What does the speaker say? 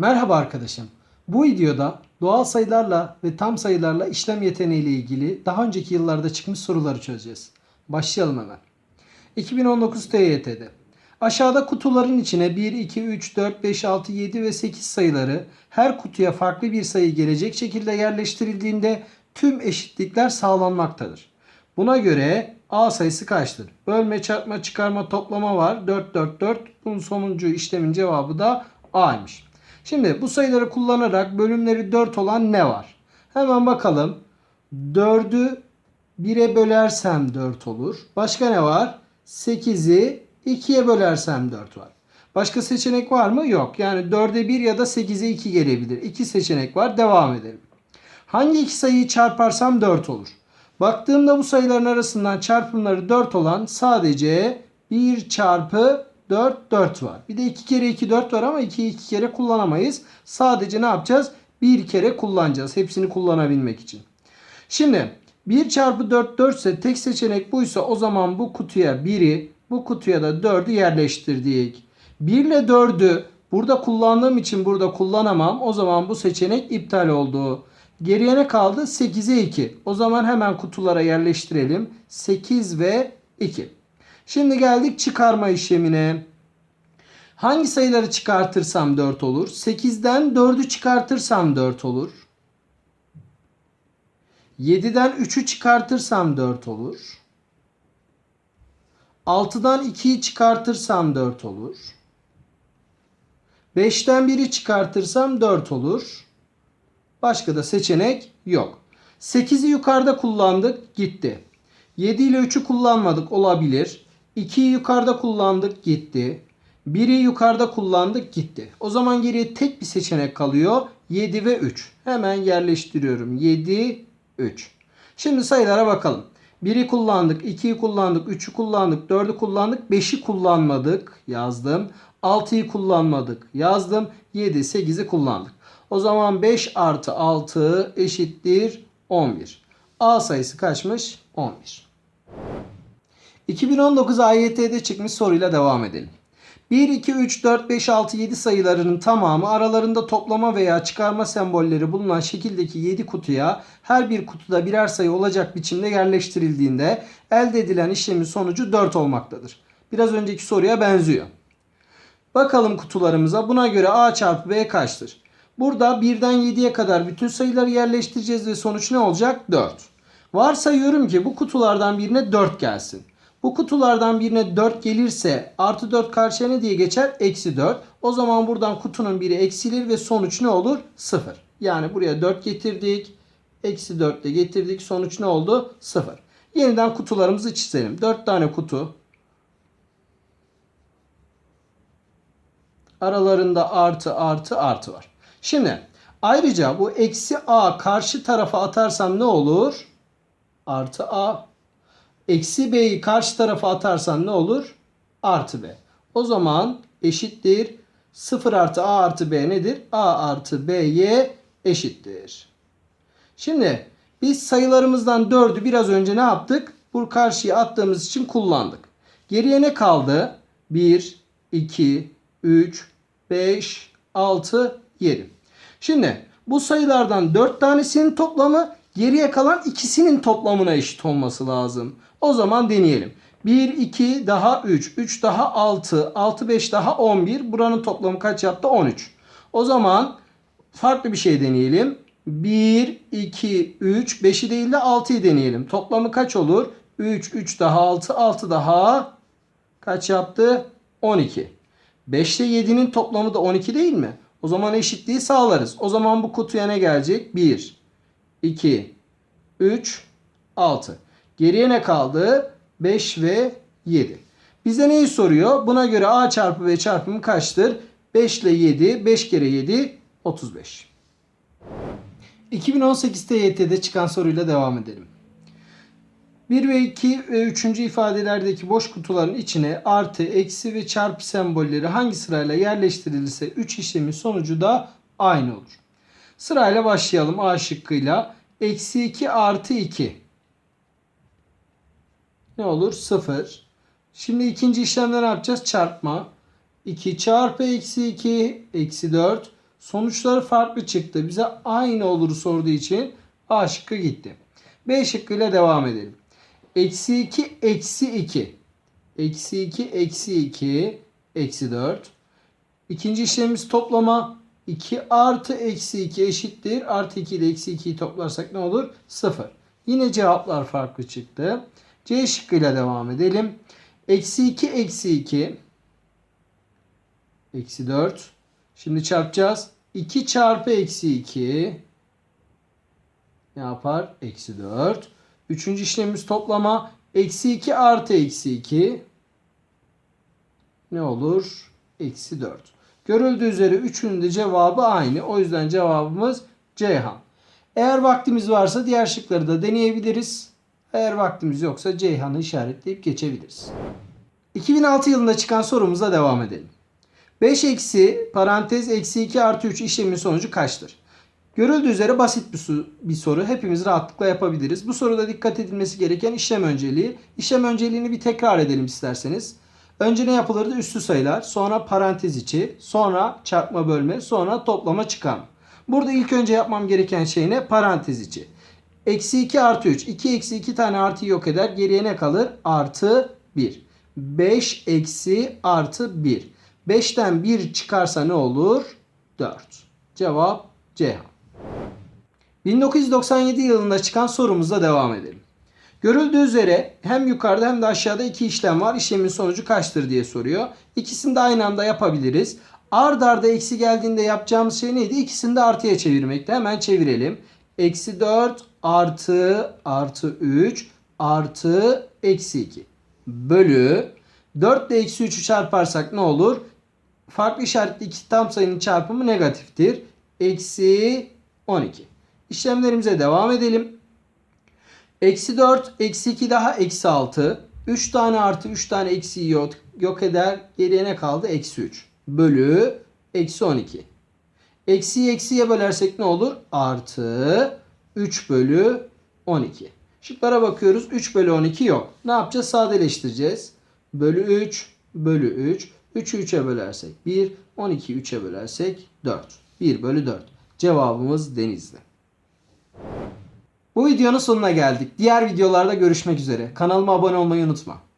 Merhaba arkadaşım. Bu videoda doğal sayılarla ve tam sayılarla işlem yeteneği ile ilgili daha önceki yıllarda çıkmış soruları çözeceğiz. Başlayalım hemen. 2019 TYT'de. Aşağıda kutuların içine 1, 2, 3, 4, 5, 6, 7 ve 8 sayıları her kutuya farklı bir sayı gelecek şekilde yerleştirildiğinde tüm eşitlikler sağlanmaktadır. Buna göre A sayısı kaçtır? Bölme, çarpma, çıkarma, toplama var. 4, 4, 4. Bunun sonuncu işlemin cevabı da A'ymış. Şimdi bu sayıları kullanarak bölümleri 4 olan ne var? Hemen bakalım. 4'ü 1'e bölersem 4 olur. Başka ne var? 8'i 2'ye bölersem 4 var. Başka seçenek var mı? Yok. Yani 4'e 1 ya da 8'e 2 gelebilir. İki seçenek var. Devam edelim. Hangi iki sayıyı çarparsam 4 olur? Baktığımda bu sayıların arasından çarpımları 4 olan sadece 1 çarpı 4 4 var. Bir de 2 kere 2 4 var ama 2'yi 2 kere kullanamayız. Sadece ne yapacağız? Bir kere kullanacağız. Hepsini kullanabilmek için. Şimdi 1 çarpı 4 4 ise tek seçenek buysa o zaman bu kutuya 1'i bu kutuya da 4'ü yerleştirdik. 1 ile 4'ü burada kullandığım için burada kullanamam. O zaman bu seçenek iptal oldu. Geriye ne kaldı? 8'e 2. O zaman hemen kutulara yerleştirelim. 8 ve 2. Şimdi geldik çıkarma işlemine. Hangi sayıları çıkartırsam 4 olur? 8'den 4'ü çıkartırsam 4 olur. 7'den 3'ü çıkartırsam 4 olur. 6'dan 2'yi çıkartırsam 4 olur. 5'ten 1'i çıkartırsam 4 olur. Başka da seçenek yok. 8'i yukarıda kullandık gitti. 7 ile 3'ü kullanmadık olabilir. 2'yi yukarıda kullandık gitti. 1'i yukarıda kullandık gitti. O zaman geriye tek bir seçenek kalıyor. 7 ve 3. Hemen yerleştiriyorum. 7, 3. Şimdi sayılara bakalım. 1'i kullandık, 2'yi kullandık, 3'ü kullandık, 4'ü kullandık, 5'i kullanmadık. Yazdım. 6'yı kullanmadık. Yazdım. 7, 8'i kullandık. O zaman 5 artı 6 eşittir 11. A sayısı kaçmış? 11. 2019 AYT'de çıkmış soruyla devam edelim. 1, 2, 3, 4, 5, 6, 7 sayılarının tamamı aralarında toplama veya çıkarma sembolleri bulunan şekildeki 7 kutuya her bir kutuda birer sayı olacak biçimde yerleştirildiğinde elde edilen işlemin sonucu 4 olmaktadır. Biraz önceki soruya benziyor. Bakalım kutularımıza. Buna göre A çarpı B kaçtır? Burada 1'den 7'ye kadar bütün sayıları yerleştireceğiz ve sonuç ne olacak? 4. Varsayıyorum ki bu kutulardan birine 4 gelsin. Bu kutulardan birine 4 gelirse artı 4 karşıya ne diye geçer? Eksi 4. O zaman buradan kutunun biri eksilir ve sonuç ne olur? 0. Yani buraya 4 getirdik. Eksi 4 de getirdik. Sonuç ne oldu? 0. Yeniden kutularımızı çizelim. 4 tane kutu. Aralarında artı artı artı var. Şimdi ayrıca bu eksi a karşı tarafa atarsam ne olur? Artı a. Eksi b'yi karşı tarafa atarsan ne olur? Artı b. O zaman eşittir. 0 artı a artı b nedir? a artı b'ye eşittir. Şimdi biz sayılarımızdan 4'ü biraz önce ne yaptık? Bu karşıya attığımız için kullandık. Geriye ne kaldı? 1, 2, 3, 5, 6, 7. Şimdi bu sayılardan 4 tanesinin toplamı geriye kalan ikisinin toplamına eşit olması lazım. O zaman deneyelim. 1, 2 daha 3, 3 daha 6, 6, 5 daha 11. Buranın toplamı kaç yaptı? 13. O zaman farklı bir şey deneyelim. 1, 2, 3, 5'i değil de 6'yı deneyelim. Toplamı kaç olur? 3, 3 daha 6, 6 daha kaç yaptı? 12. 5 ile 7'nin toplamı da 12 değil mi? O zaman eşitliği sağlarız. O zaman bu kutuya ne gelecek? 1, 2, 3, 6. Geriye ne kaldı? 5 ve 7. Bize neyi soruyor? Buna göre A çarpı B çarpımı kaçtır? 5 ile 7, 5 kere 7, 35. 2018 TYT'de çıkan soruyla devam edelim. 1 ve 2 ve 3. ifadelerdeki boş kutuların içine artı, eksi ve çarpı sembolleri hangi sırayla yerleştirilirse 3 işlemin sonucu da aynı olur. Sırayla başlayalım A şıkkıyla. Eksi 2 artı 2. Ne olur? 0. Şimdi ikinci işlemde ne yapacağız? Çarpma. 2 çarpı eksi 2 eksi 4. Sonuçları farklı çıktı. Bize aynı olur sorduğu için A şıkkı gitti. B şıkkıyla devam edelim. Eksi 2 eksi 2. Eksi 2 eksi 2 eksi 4. İkinci işlemimiz toplama. 2 artı eksi 2 eşittir. Artı 2 ile eksi 2'yi toplarsak ne olur? 0. Yine cevaplar farklı çıktı. C şıkkıyla devam edelim. Eksi 2 eksi 2 eksi 4. Şimdi çarpacağız. 2 çarpı eksi 2 ne yapar? Eksi 4. Üçüncü işlemimiz toplama. Eksi 2 artı eksi 2 ne olur? Eksi 4. Görüldüğü üzere üçünün de cevabı aynı. O yüzden cevabımız Ceyhan. Eğer vaktimiz varsa diğer şıkları da deneyebiliriz. Eğer vaktimiz yoksa Ceyhan'ı işaretleyip geçebiliriz. 2006 yılında çıkan sorumuza devam edelim. 5 eksi parantez eksi 2 artı 3 işlemin sonucu kaçtır? Görüldüğü üzere basit bir, su- bir soru. Hepimiz rahatlıkla yapabiliriz. Bu soruda dikkat edilmesi gereken işlem önceliği. İşlem önceliğini bir tekrar edelim isterseniz. Önce ne yapılırdı? Üstü sayılar, sonra parantez içi, sonra çarpma bölme, sonra toplama çıkarma. Burada ilk önce yapmam gereken şey ne? Parantez içi. Eksi 2 artı 3. 2 eksi 2 tane artıyı yok eder. Geriye ne kalır? Artı 1. 5 eksi artı 1. 5'ten 1 çıkarsa ne olur? 4. Cevap Ceyhan. 1997 yılında çıkan sorumuzla devam edelim. Görüldüğü üzere hem yukarıda hem de aşağıda iki işlem var. İşlemin sonucu kaçtır diye soruyor. İkisini de aynı anda yapabiliriz. Ard arda eksi geldiğinde yapacağımız şey neydi? İkisini de artıya çevirmekti. Hemen çevirelim. Eksi 4 artı artı 3 artı eksi 2 bölü 4 ile eksi 3'ü çarparsak ne olur? Farklı işaretli iki tam sayının çarpımı negatiftir. Eksi 12. İşlemlerimize devam edelim. Eksi 4, eksi 2 daha eksi 6. 3 tane artı 3 tane eksi yok, yok eder. Geriye ne kaldı? Eksi 3. Bölü eksi 12. Eksiyi eksiye bölersek ne olur? Artı 3 bölü 12. Şıklara bakıyoruz. 3 bölü 12 yok. Ne yapacağız? Sadeleştireceğiz. Bölü 3 bölü 3. 3'ü 3'e bölersek 1. 12'yi 3'e bölersek 4. 1 bölü 4. Cevabımız Denizli. Bu videonun sonuna geldik. Diğer videolarda görüşmek üzere. Kanalıma abone olmayı unutma.